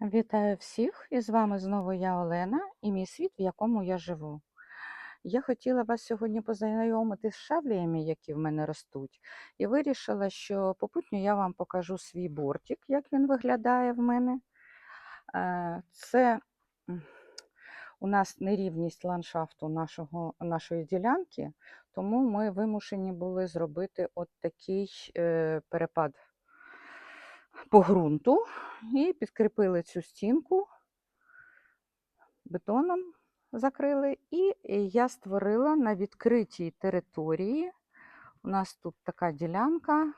Вітаю всіх! І з вами знову я Олена і мій світ, в якому я живу. Я хотіла вас сьогодні познайомити з шавліями, які в мене ростуть, і вирішила, що попутньо я вам покажу свій бортик, як він виглядає в мене. Е, Це у нас нерівність ландшафту нашого, нашої ділянки, тому ми вимушені були зробити от такий е, перепад по ґрунту і підкріпили цю стінку бетоном закрили. І я створила на відкритій території. У нас тут така ділянка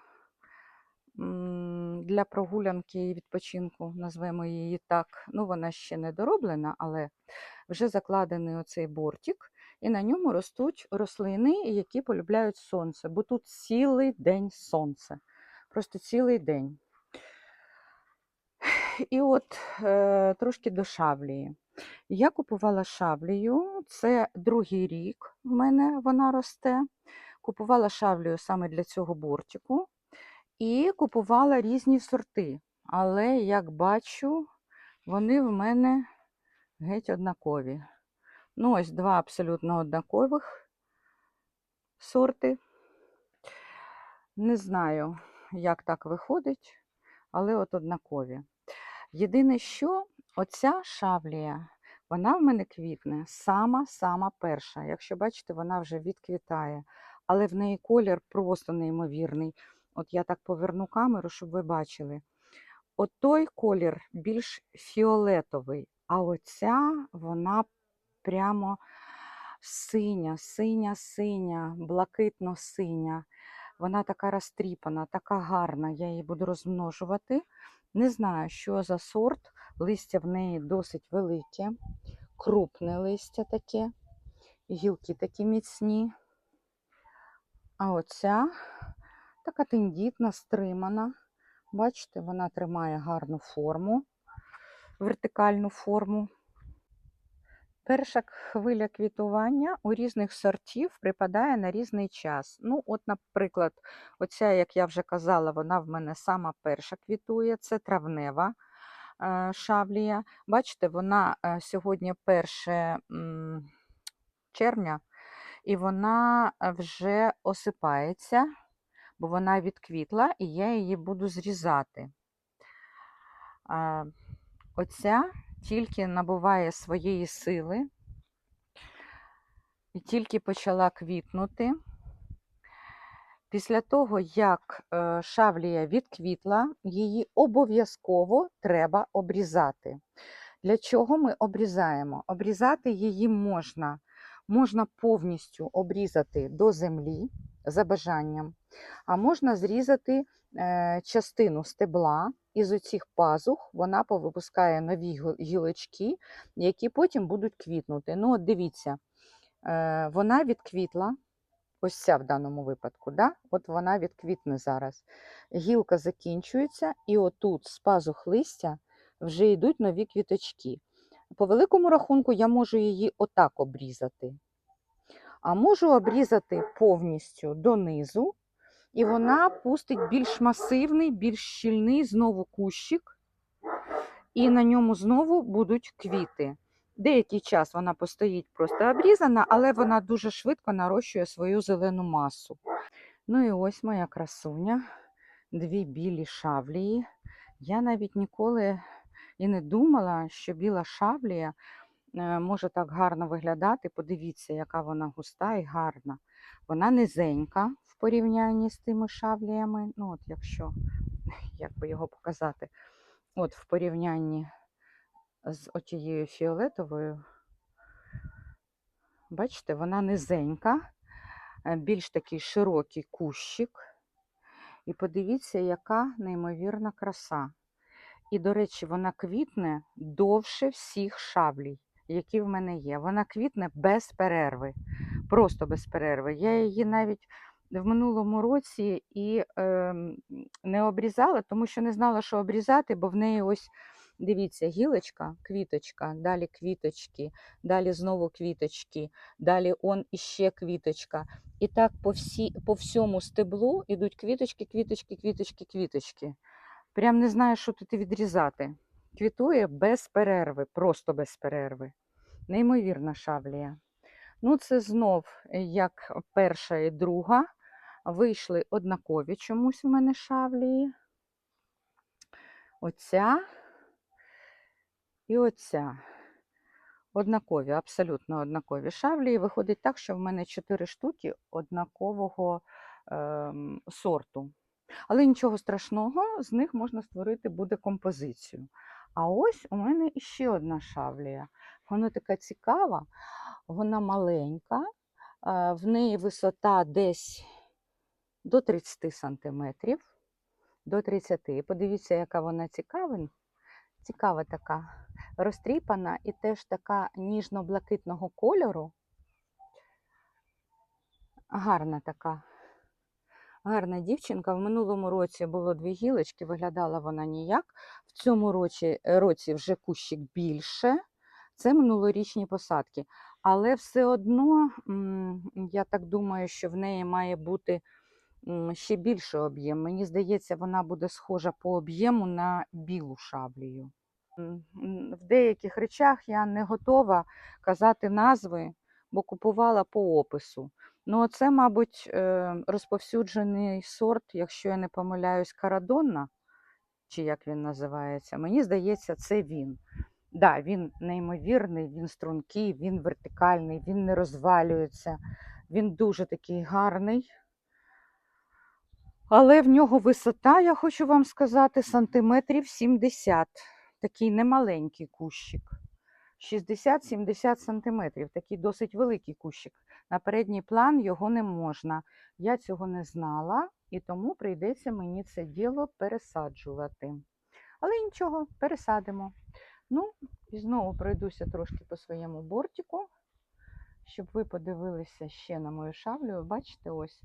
для прогулянки і відпочинку, назвемо її так. Ну, вона ще не дороблена, але вже закладений оцей бортик, і на ньому ростуть рослини, які полюбляють сонце, бо тут цілий день сонце. Просто цілий день. І от е, трошки до шаблії. Я купувала шаблію, це другий рік в мене вона росте. Купувала шаблію саме для цього бортику. І купувала різні сорти. Але, як бачу, вони в мене геть однакові. Ну, ось два абсолютно однакових сорти. Не знаю, як так виходить, але от однакові. Єдине, що оця шавлія, вона в мене квітне сама-сама перша. Якщо бачите, вона вже відквітає, але в неї колір просто неймовірний. От я так поверну камеру, щоб ви бачили. От той колір більш фіолетовий, а оця вона прямо синя, синя, синя, блакитно-синя. Вона така розтріпана, така гарна. Я її буду розмножувати. Не знаю, що за сорт. Листя в неї досить велике, крупне листя таке, гілки такі міцні. А оця така тендітна, стримана. Бачите, вона тримає гарну форму, вертикальну форму. Перша хвиля квітування у різних сортів припадає на різний час. Ну, от, наприклад, оця, як я вже казала, вона в мене сама перша квітує, це травнева е, шавлія. Бачите, вона е, сьогодні 1 червня, і вона е, вже осипається, бо вона відквітла, і я її буду зрізати. Оця тільки набуває своєї сили і тільки почала квітнути. Після того, як е, шавлія відквітла, її обов'язково треба обрізати. Для чого ми обрізаємо? Обрізати її можна. Можна повністю обрізати до землі за бажанням, а можна зрізати е, частину стебла, із оцих пазух вона повипускає нові гілочки, які потім будуть квітнути. Ну, от дивіться, е, вона відквітла, ось ця в даному випадку, да? от вона відквітне зараз. Гілка закінчується, і отут з пазух листя вже йдуть нові квіточки. По великому рахунку, я можу її отак обрізати. А можу обрізати повністю донизу, і вона пустить більш масивний, більш щільний знову кущик, і на ньому знову будуть квіти. Деякий час вона постоїть просто обрізана, але вона дуже швидко нарощує свою зелену масу. Ну і ось моя красуня, дві білі шавлії. Я навіть ніколи і не думала, що біла шавлія може так гарно виглядати. Подивіться, яка вона густа і гарна. Вона низенька, в порівнянні з тими шабліями. Ну, от якщо, як би його показати, от в порівнянні з отією фіолетовою, бачите, вона низенька, е, більш такий широкий кущик. І подивіться, яка неймовірна краса. І, до речі, вона квітне довше всіх шаблій, які в мене є. Вона квітне без перерви, просто без перерви. Я її навіть в минулому році і е, не обрізала, тому що не знала, що обрізати, бо в неї ось, дивіться, гілочка, квіточка, далі квіточки, далі знову квіточки, далі он іще квіточка. І так по всі, по всьому стеблу йдуть квіточки, квіточки, квіточки, квіточки. Прям не знаю, що тут відрізати. квітує без перерви, просто без перерви. Неймовірна шавлія. Ну, це знов, е, як перша і друга, вийшли однакові чомусь в мене шавлії. Оця і оця. Однакові, абсолютно однакові шавлі. І виходить так, що в мене 4 штуки однакового ем, сорту. Але нічого страшного, з них можна створити буде композицію. А ось у мене ще одна шавлія. Вона така цікава, вона маленька, в неї висота десь до 30 сантиметрів. До 30. Подивіться, яка вона цікава. Цікава така розтріпана і теж така ніжно-блакитного кольору. Гарна така. Гарна дівчинка. В минулому році було дві гілочки, виглядала вона ніяк. В цьому році, році вже кущик більше. Це минулорічні посадки. Але все одно, я так думаю, що в неї має бути ще більший об'єм. Мені здається, вона буде схожа по об'єму на білу шаблію. В деяких речах я не готова казати назви, бо купувала по опису. Ну, це, мабуть, е, розповсюджений сорт, якщо я не помиляюсь, карадонна, чи як він називається. Мені здається, це він. Да, він неймовірний, він стрункий, він вертикальний, він не розвалюється, він дуже такий гарний. Але в нього висота, я хочу вам сказати, сантиметрів 70. Такий немаленький кущик. 60-70 сантиметрів. Такий досить великий кущик. На передній план його не можна. Я цього не знала, і тому прийдеться мені це діло пересаджувати. Але нічого, пересадимо. Ну, і знову пройдуся трошки по своєму бортику, щоб ви подивилися ще на мою шавлю. Бачите, ось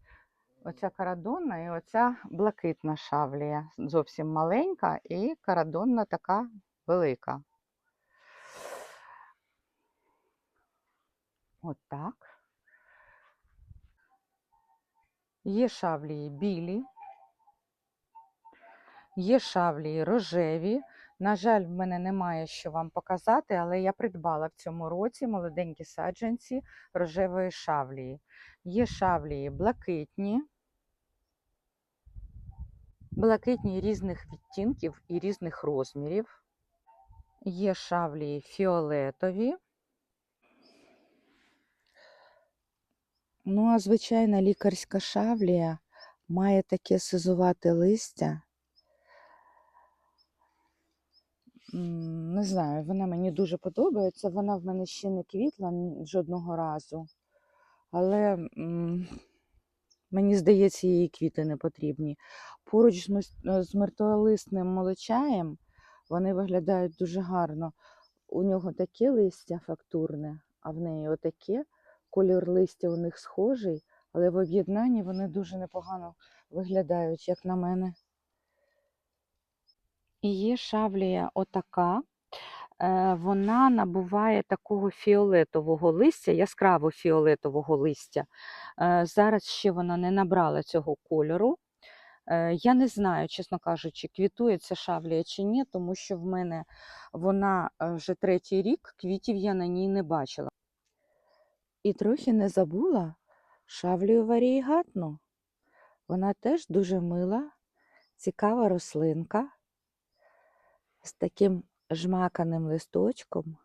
оця карадонна і оця блакитна шавлія. Зовсім маленька, і карадонна така велика. Отак. Є шавлії білі, є шавлії рожеві. На жаль, в мене немає що вам показати, але я придбала в цьому році молоденькі саджанці рожевої шавлії. Є шавлії блакитні, блакитні різних відтінків і різних розмірів. Є шавлії фіолетові. Ну, а звичайна лікарська шавлія має таке сизувате листя. Не знаю, вона мені дуже подобається. Вона в мене ще не квітла жодного разу. Але мені здається, їй квіти не потрібні. Поруч з е, з мертволисним молочаєм вони виглядають дуже гарно. У нього таке листя фактурне, а в неї отаке. Колір листя у них схожий, але в об'єднанні вони дуже непогано виглядають, як на мене. І є шавлія отака. Е, Вона набуває такого фіолетового листя, яскраво фіолетового листя. Е, Зараз ще вона не набрала цього кольору. Е, Я не знаю, чесно кажучи, квітує ця шавлія чи ні, тому що в мене вона вже третій рік, квітів я на ній не бачила. І трохи не забула шавлію варігатну. Вона теж дуже мила, цікава рослинка з таким жмаканим листочком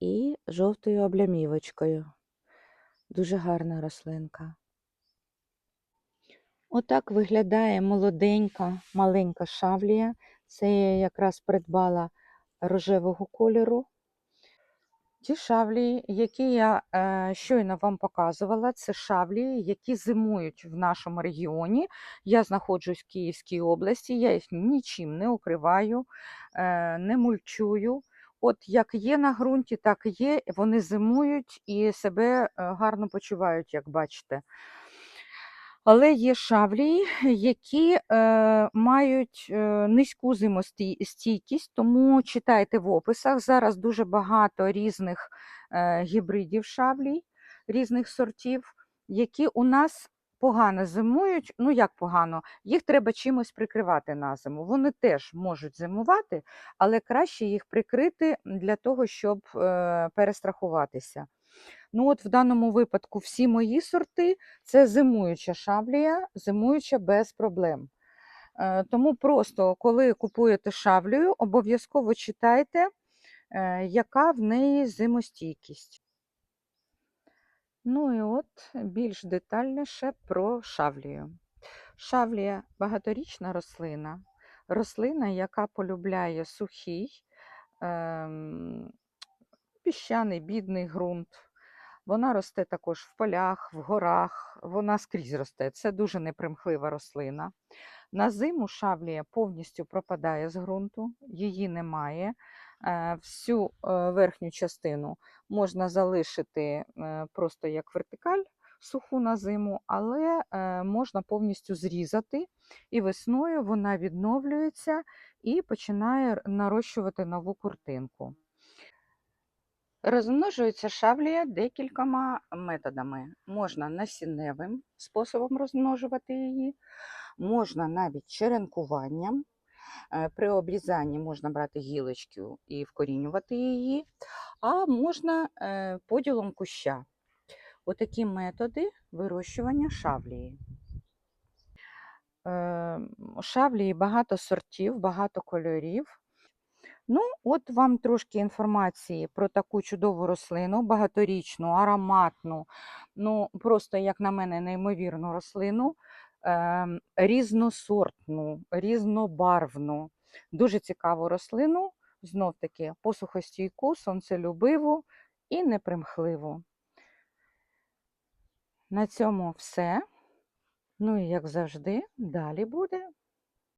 і жовтою облямівочкою. Дуже гарна рослинка. Отак виглядає молоденька, маленька шавлія. Це я якраз придбала рожевого кольору. Ті шавлі, які я е, щойно вам показувала, це шавлі, які зимують в нашому регіоні. Я знаходжусь в Київській області, я їх нічим не укриваю, е, не мульчую. От як є на ґрунті, так і є. Вони зимують і себе е, гарно почувають, як бачите. Але є шавлі, які е, мають е, низьку зимостійкість, тому читайте в описах. Зараз дуже багато різних е, гібридів шавлій, різних сортів, які у нас погано зимують. Ну як погано, їх треба чимось прикривати на зиму. Вони теж можуть зимувати, але краще їх прикрити для того, щоб е, перестрахуватися. Ну от В даному випадку всі мої сорти це зимуюча шавлія, зимуюча без проблем. Е, Тому просто, коли купуєте шавлію, обов'язково читайте, е, яка в неї зимостійкість. Ну і от більш детальніше про шавлію. Шавлія багаторічна рослина, рослина, яка полюбляє сухий, ем, піщаний, бідний ґрунт. Вона росте також в полях, в горах, вона скрізь росте. Це дуже непримхлива рослина. На зиму шавлія повністю пропадає з ґрунту, її немає. Е, Всю е, верхню частину можна залишити е, просто як вертикаль суху на зиму, але можна повністю зрізати, і весною вона відновлюється і починає нарощувати нову куртинку. Розмножується шавлія декількома методами. Можна насінневим способом розмножувати її, можна навіть черенкуванням. Е, При обрізанні можна брати гілочку і вкорінювати її, а можна е, поділом куща. Отакі методи вирощування шавлії. Е, Шавлії багато сортів, багато кольорів. Ну, от вам трошки інформації про таку чудову рослину, багаторічну, ароматну, ну просто, як на мене, неймовірну рослину, ем, різносортну, різнобарвну, дуже цікаву рослину, знов таки посухостійку, сонцелюбиву і непримхливу. На цьому все. Ну і як завжди, далі буде.